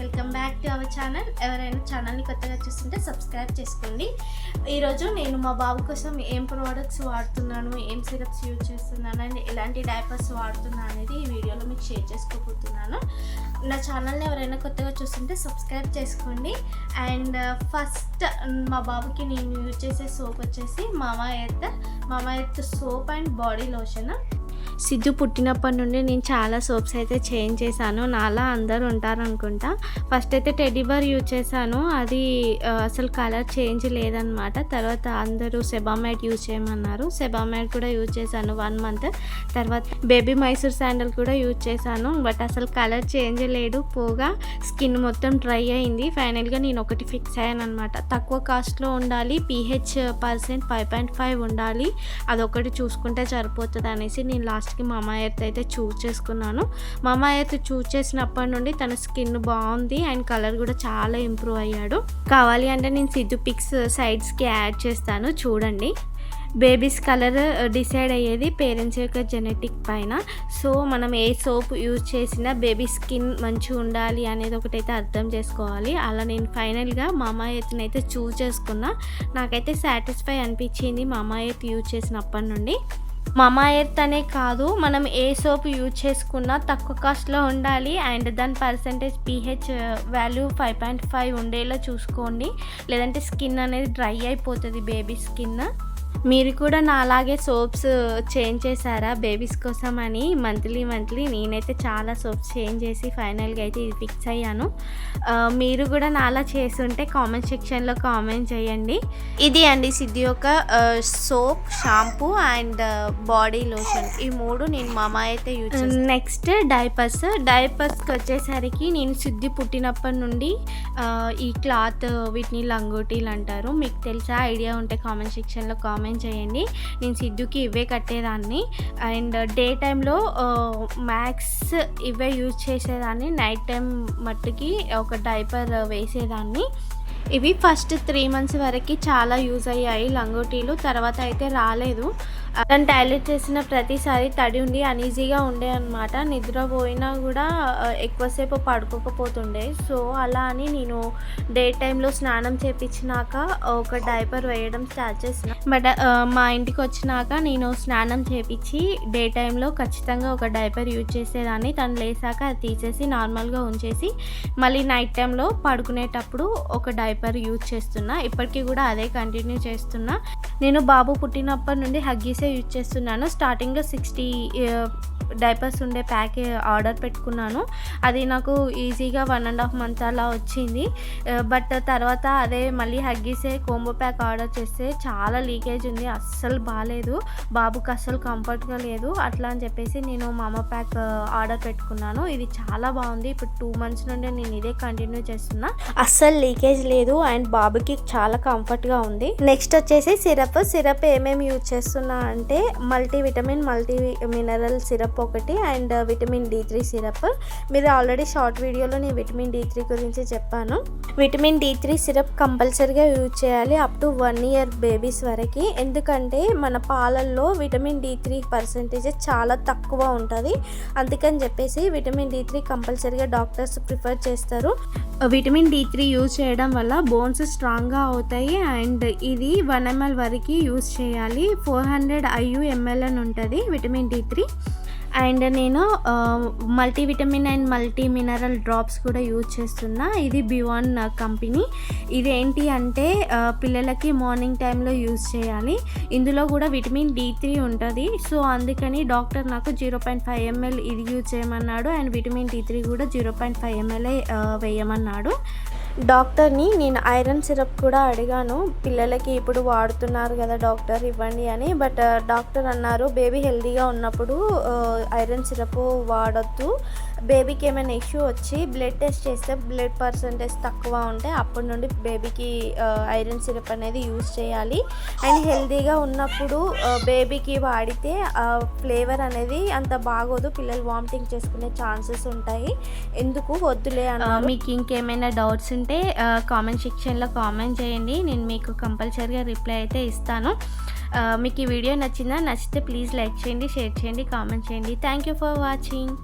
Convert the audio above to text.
Welcome back to our channel. ఎవరైనా ఛానల్ని కొత్తగా చూస్తుంటే సబ్స్క్రైబ్ చేసుకోండి. ఈరోజు నేను మా బాబు కోసం ఏం ప్రోడక్ట్స్ వాడుతున్నాను ఏం సిరప్స్ యూజ్ చేస్తున్నాను అండ్ ఎలాంటి డైపర్స్ వాడుతున్నాను అనేది ఈ వీడియోలో మీకు షేర్ చేసుకోబోతున్నాను. నా ఛానల్ని ఎవరైనా కొత్తగా చూస్తుంటే సబ్స్క్రైబ్ చేసుకోండి. అండ్ uh, ఫస్ట్ మా బాబుకి నేను యూజ్ చేసే సోప్ వచ్చేసి Mamaearth Mamaearth soap and body lotion Siddhu పుట్టినప్పటి నుండి నేను చాలా సోప్స్ అయితే చేంజ్ చేశాను. నాలా అందరూ ఉంటారు అనుకుంటా ఫస్ట్ అయితే టెడ్డీ బార్ యూజ్ చేశాను. అది అసలు కలర్ చేంజ్ లేదనమాట. తర్వాత అందరూ సెబామైట్ యూజ్ చేయమన్నారు. సెబామైట్ కూడా యూజ్ చేశాను వన్ మంత్. తర్వాత బేబీ మైసూర్ శాండల్ కూడా యూజ్ చేశాను. బట్ అసలు కలర్ చేంజ్ లేదు. పోగా స్కిన్ మొత్తం డ్రై అయింది. ఫైనల్గా నేను ఒకటి ఫిక్స్ అయ్యాను అనమాట తక్కువ కాస్ట్లో ఉండాలి. PH percent five point five ఉండాలి. అదొకటి చూసుకుంటే సరిపోతుంది అనేసి నేను లాస్ట్కి మామా ఎర్త్ అయితే చూస్ చేసుకున్నాను. మామా ఎర్త్ చూస్ చేసినప్పటి నుండి తన స్కిన్ బాగుంది అండ్ కలర్ కూడా చాలా ఇంప్రూవ్ అయ్యాడు. కావాలి అంటే నేను సిద్ధు పిక్స్ సైడ్స్కి యాడ్ చేస్తాను చూడండి. బేబీస్ కలర్ డిసైడ్ అయ్యేది పేరెంట్స్ యొక్క జెనెటిక్ పైన. సో మనం ఏ సోప్ యూజ్ చేసినా బేబీ స్కిన్ మంచిగా ఉండాలి అనేది ఒకటైతే అర్థం చేసుకోవాలి. అలా నేను ఫైనల్గా మామా ఎత్ని అయితే చూస్ చేసుకున్నా. నాకైతే సాటిస్ఫై అనిపించింది మా అమ్మాయి యూజ్ చేసినప్పటి నుండి. మమా ఎర్త్ అనే కాదు మనం ఏ సోప్ యూజ్ చేసుకున్నా తక్కువ కాస్ట్లో ఉండాలి. అండ్ దాని percentage pH value five point five ఉండేలా చూసుకోండి. లేదంటే స్కిన్ అనేది డ్రై అయిపోతుంది బేబీ స్కిన్. మీరు కూడా నా అలాగే సోప్స్ చేంజ్ చేశారా? బేబీస్ కోసం అని మంత్లీ మంత్లీ నేనైతే చాలా సోప్స్ చేంజ్ చేసి ఫైనల్గా అయితే ఇది ఫిక్స్ అయ్యాను. మీరు కూడా నాలా చేస్తుంటే కామెంట్ సెక్షన్లో కామెంట్ చేయండి. ఇది అండి సిద్ధి యొక్క soap shampoo and body lotion. ఈ మూడు నేను మామ అయితే యూజ్ నెక్స్ట్ డైపర్స్. డైపర్స్కి వచ్చేసరికి నేను సిద్ధి పుట్టినప్పటి నుండి ఈ క్లాత్ వీటిని లంగోటీలు అంటారు. మీకు తెలుసా? ఐడియా ఉంటే కామెంట్ సెక్షన్లో కామెంట్ చేయండి. నేను సిద్ధుకి ఇవే కట్టేదాన్ని. అండ్ డే టైంలో మ్యాక్స్ ఇవే యూజ్ చేసేదాన్ని. నైట్ టైం మట్టుకి ఒక డైపర్ వేసేదాన్ని. ఇవి ఫస్ట్ త్రీ మంత్స్ వరకు చాలా యూజ్ అయ్యాయి లంగోటీలు. తర్వాత అయితే రాలేదు. తను టాయిలెట్ చేసిన ప్రతిసారి తడి ఉండి అనీజీగా ఉండే అనమాట నిద్రపోయినా కూడా ఎక్కువసేపు పడుకోకపోతుండే. సో అలా అని నేను డే టైంలో స్నానం చేపించినాక ఒక డైపర్ వేయడం స్టార్ట్ చేసిన. బట్ మా ఇంటికి వచ్చినాక నేను స్నానం చేపించి డే టైంలో ఖచ్చితంగా ఒక డైపర్ యూజ్ చేసేదాన్ని. తను లేసాక అది తీసేసి నార్మల్గా ఉంచేసి మళ్ళీ నైట్ టైంలో పడుకునేటప్పుడు ఒక డైపర్ యూజ్ చేస్తున్నా. ఇప్పటికీ కూడా అదే కంటిన్యూ చేస్తున్నా. నేను బాబు పుట్టినప్పటి నుండి హగ్గీసే యూజ్ చేస్తున్నాను. స్టార్టింగ్లో సిక్స్టీ డైపర్స్ ఉండే ప్యాక్ ఆర్డర్ పెట్టుకున్నాను. అది నాకు ఈజీగా వన్ అండ్ హాఫ్ మంత్ అలా వచ్చింది. బట్ తర్వాత అదే మళ్ళీ హగ్గీసే కోంబో ప్యాక్ ఆర్డర్ చేస్తే చాలా లీకేజ్ ఉంది. అస్సలు బాగాలేదు బాబుకి అస్సలు కంఫర్ట్గా లేదు. అట్లా అని చెప్పేసి నేను మామ ప్యాక్ ఆర్డర్ పెట్టుకున్నాను. ఇది చాలా బాగుంది. ఇప్పుడు టూ మంత్స్ నుండి నేను ఇదే కంటిన్యూ చేస్తున్నా. అస్సలు లీకేజ్ లేదు. అండ్ బాబుకి చాలా కంఫర్ట్గా ఉంది. నెక్స్ట్ వచ్చేసి సిరప్. సిరప్ ఏమేమి యూజ్ చేస్తున్నా అంటే multi vitamin multi mineral syrup ఒకటి and vitamin D three syrup. మీరు ఆల్రెడీ షార్ట్ వీడియోలో నేను విటమిన్ డి త్రీ గురించి చెప్పాను. విటమిన్ డి త్రీ సిరప్ కంపల్సరీగా యూజ్ చేయాలి up to one year babies వరకు. ఎందుకంటే మన పాలల్లో విటమిన్ డి త్రీ పర్సంటేజ్ చాలా తక్కువ ఉంటుంది. అందుకని చెప్పేసి విటమిన్ డి త్రీ కంపల్సరీగా డాక్టర్స్ ప్రిఫర్ చేస్తారు. విటమిన్ డి త్రీ యూజ్ చేయడం వల్ల బోన్స్ స్ట్రాంగ్గా అవుతాయి అండ్ ఇది వన్ ఎంఎల్ వరకు యూజ్ చేయాలి. ఫోర్ హండ్రెడ్ ఐయు ఎంఎల్ అని ఉంటుంది విటమిన్ డి త్రీ. అండ్ నేను multi vitamin and multi mineral drops కూడా యూజ్ చేస్తున్నా. ఇది బివాన్ కంపెనీ. ఇది ఏంటి అంటే పిల్లలకి మార్నింగ్ టైంలో యూజ్ చేయాలి. ఇందులో కూడా విటమిన్ డి త్రీ ఉంటుంది. సో అందుకని డాక్టర్ నాకు జీరో పాయింట్ ఫైవ్ ఎంఎల్ ఇది యూజ్ చేయమన్నాడు. అండ్ విటమిన్ డి త్రీ కూడా జీరో పాయింట్ ఫైవ్ ఎంఎల్ఏ వేయమన్నాడు. డాక్టర్ని నేను ఐరన్ సిరప్ కూడా అడిగాను. పిల్లలకి ఇప్పుడు వాడుతున్నారు కదా డాక్టర్ ఇవ్వండి అని. బట్ డాక్టర్ అన్నారు బేబీ హెల్దీగా ఉన్నప్పుడు ఐరన్ సిరప్ వాడొద్దు. బేబీకి ఏమైనా ఇష్యూ వచ్చి బ్లడ్ టెస్ట్ చేస్తే బ్లడ్ పర్సంటేజ్ తక్కువ ఉంటే అప్పటి నుండి బేబీకి ఐరన్ సిరప్ అనేది యూజ్ చేయాలి. అండ్ హెల్తీగా ఉన్నప్పుడు బేబీకి వాడితే ఫ్లేవర్ అనేది అంత బాగోదు. పిల్లలు వామిటింగ్ చేసుకునే ఛాన్సెస్ ఉంటాయి. ఎందుకు? వద్దులే అన్నారు. మీకు ఇంకేమైనా డౌట్స్ ఉంటే కామెంట్ సెక్షన్లో కామెంట్ చేయండి. నేను మీకు కంపల్సరీగా రిప్లై అయితే ఇస్తాను. మీకు ఈ వీడియో నచ్చిందా? నచ్చితే ప్లీజ్ లైక్ చేయండి షేర్ చేయండి కామెంట్ చేయండి. Thank you for watching